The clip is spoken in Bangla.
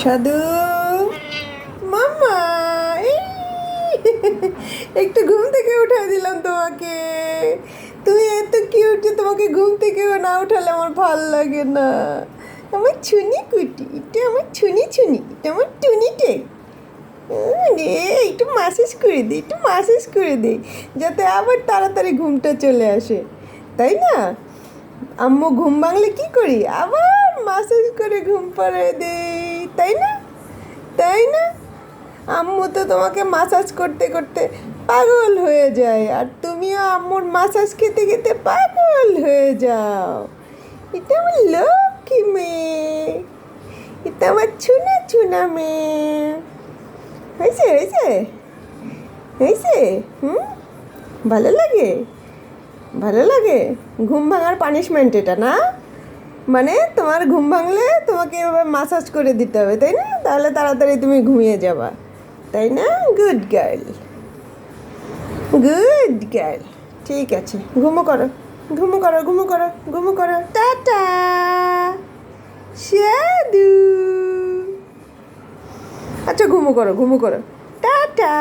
সাধু। মামা একটু ঘুম থেকে উঠাই দিলাম তোমাকে। তুমি এত কিউট যে তোমাকে ঘুম থেকে না উঠালে আমার ভালো লাগে না। আমার ছুনি কুটি, এটা আমার ছুনি ছুনি, এটা আমার টুনিটে। রে, একটু মাসাজ করে দিই একটু মাসাজ করে দিই যাতে আবার তাড়াতাড়ি ঘুমটা চলে আসে। তাই না? আম্মু ঘুম ভাঙলে কি করি? আবার মাসাজ করে ঘুম পাড়িয়ে দেই, তাই না? তাই না? আম্মু তো তোমাকে মাসাজ করতে করতে পাগল হয়ে যায়, আর তুমিও আম্মুর মাসাজ খেতে খেতে পাগল হয়ে যাও। এটা আমার লক্ষ্মী মেয়ে, এটা আমার ছুনা ছুনা মেয়ে। হয়েছে হয়েছে? হয়েছে? হুম? ভালো লাগে? ভালো লাগে? ঘুম ভাঙার পানিশমেন্ট এটা না? মানে তোমার ঘুম ভাঙলে তোমাকে এভাবে মাসাজ করে দিতে হবে, তাই না? তাহলে তাড়াতাড়ি তুমি ঘুমিয়ে যাবা, তাই না? গুড গার্ল গুড গার্ল ঠিক আছে। ঘুমো করো ঘুমো করো ঘুমো করো ঘুমো করো। টাটা! আচ্ছা ঘুমো করো ঘুমো করো। টাটা!